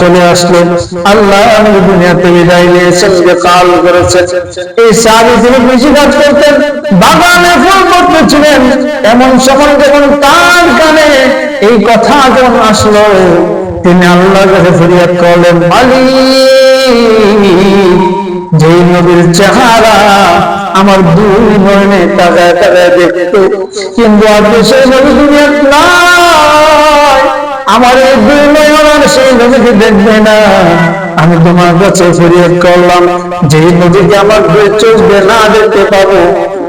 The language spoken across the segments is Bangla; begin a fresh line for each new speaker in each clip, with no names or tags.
চলে আসলো? আল্লাহ আমাকে দুনিয়াতে বিদায় নিয়েছেন, যে কাল এই তিনি কাজ করতেন, বাগানে ফুল এমন সময় যখন তার কানে এই কথা যখন আসলো, তিনি আল্লাহর কাছে ফরিয়াদ করলেন, মালিক, যেই নবীর চেহারা আমার দুই মনে তাকায় তাকায় দেখতো। কিন্তু আজকে সেই নবী দুনিয়ার নাই। আমার এই সেই নবীকে দেখবে না। আমি তোমার কাছে ফরিয়াদ করলাম, যে নদীকে আমার চোখ না দেখতে পাবো।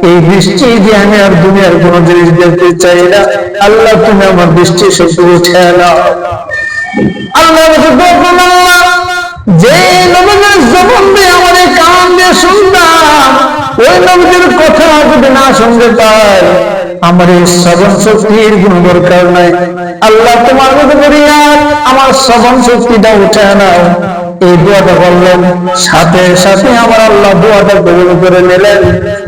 এই বৃষ্টি দিয়ে আমি আর দুনিয়ার কোন জিনিস দেখতে চাই না। আল্লাহ, তুমি আমার বৃষ্টি শক্তি উঠে নাও। আল্লাহ যে নবীদের জবান দিয়ে আমাদের কান দিয়ে শুনতাম ওই নবীদের কথা যদি না শুনতে পাই আমার এই শ্রবণ শক্তির দরকার নাই আল্লাহ তোমার কাছে ফরিয়াদ আমার শ্রবণ শক্তিটা উঠে নাও এই দোয়াটা করলেন সাথে সাথে আমার আল্লাহ দোয়াটা কবুল করে নিলেন।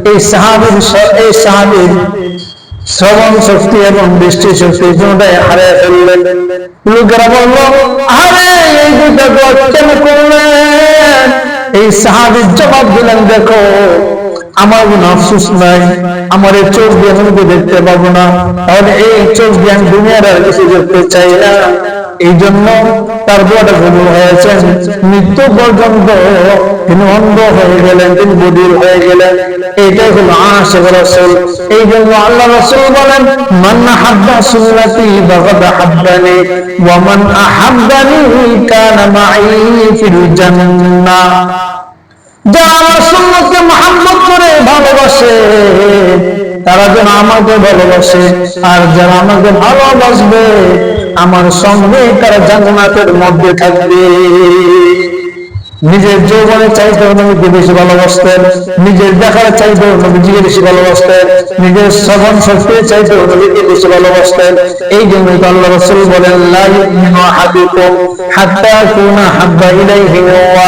এই সাহাবির এই সাহাবির শ্রবণ শক্তি এবং দৃষ্টি শক্তি দুটাই হারিয়ে ফেললেন। লোকেরা বলল, আরে, এই দুটা দোয়া কেন করলেন? এই সাহাবির জবাব দিলেন, দেখো আমার কোনো আফসোস নাই, আমার এই চোখ দিয়ে আমি দেখতে পাবো না। তাহলে এই চোখ দিয়ে আমি দুনিয়ার আর কিছু দেখতে চাই না। এই জন্য তার দোয়াটা কবুল হয়েছেন। মৃত্যু পর্যন্ত তিনি অন্ধ হয়ে গেলেন, তিনি বদির হয়ে গেলেন। এইটাই হলো আশেখ রসুল। এই জন্য আল্লাহ রসুল বলেন, মান হাব্বা সুন্নতি ফাকাদ হাব্বানি ওয়া মান আহাব্বানি কানা মাই ফিল জান্নাহ। যারা সুন্নতকে মহাম্মত করে ভালোবাসে, তারা যেন আমাকে ভালোবাসে, আর যারা আমাকে ভালোবাসবে, আমার সঙ্গে তারা জান্নাতের মধ্যে থাকবে। নিজের যৌবনে চাইতেও নবীকে বেশি ভালোবাসতেন, নিজের দেখার চাইতেও নবীজিকে বেশি ভালোবাসতেন, নিজের শ্রবণ শক্তি চাইতেও নবীকে বেশি ভালোবাসতেন। এই জন্য আল্লাহ রসুল বলেন, লা ইউমিনু হাত্তা কুনা হাব্বা ইলাইহি ওয়া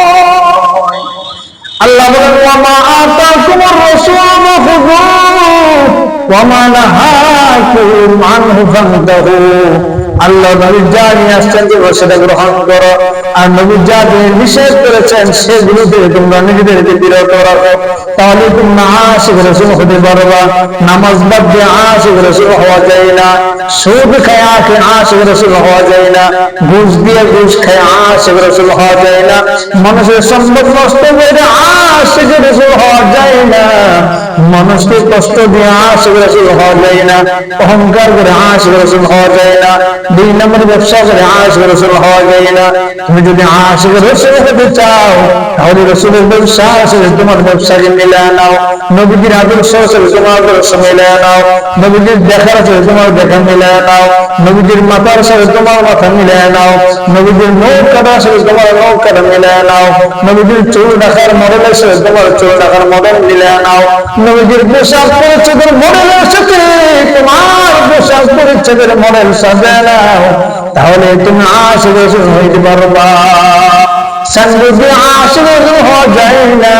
আল্লাহ বলেন ওয়ামা আতাকুমুর রাসূল ফাখুযুহু ওয়ামা নাহাকুম আনহু ফান্তাহু আল্লাহ নবী যা নিয়ে আসছেন যে সেটা গ্রহণ করো। আর নবী যা দিয়ে নিষেধ করেছেন, সেগুলো থেকে তোমরা নিজেদেরকে বিরত রাখো। তাহলে তোমরা আশিক রসুল হতে পারবা নামাজ বাদ দিয়ে আশিক রসুল হওয়া যায় না। সুদ খায় আখে আশিক রসুল হওয়া যায় না। ঘুষ দিয়ে ঘুষ খায় আশিক রসুল হওয়া যায় না। মানুষের সম্পদ নষ্ট করে আশিক মানুষকে কষ্ট দিয়ে আশিক রসুল হওয়া যায় না, অহংকার করে আশিক রসুল দুই নম্বর ব্যবসা করে আশিক রসুল যদি চাও, তাহলে রসুলের ব্যবসা সাথে তোমার ব্যবসাকে মিলে নাও। নবীজির আদর্শ সাথে তোমার আদর্শ মিলে নাও। নবীজির দেখার তোমার দেখা মিলে নাও। নবীজির মাথার সাথে তোমার মাথা মিলে নাও। নবীজির নৌকাটার সাথে তোমার নৌকাটা মিলে নাও। নবীজির চুল রাখার মডেলের সাথে তোমার চুল রাখার মডেল মিলে নাও। নবীজির পোশাক পরিচ্ছদের মডেলের সাথে তোমার পোশাক পরিচ্ছদের মডেল সাজে নাও। তাহলে তুমি আশিক হইতে পারবা। সঙ্গে আশিক রসুল হওয়া যায় না।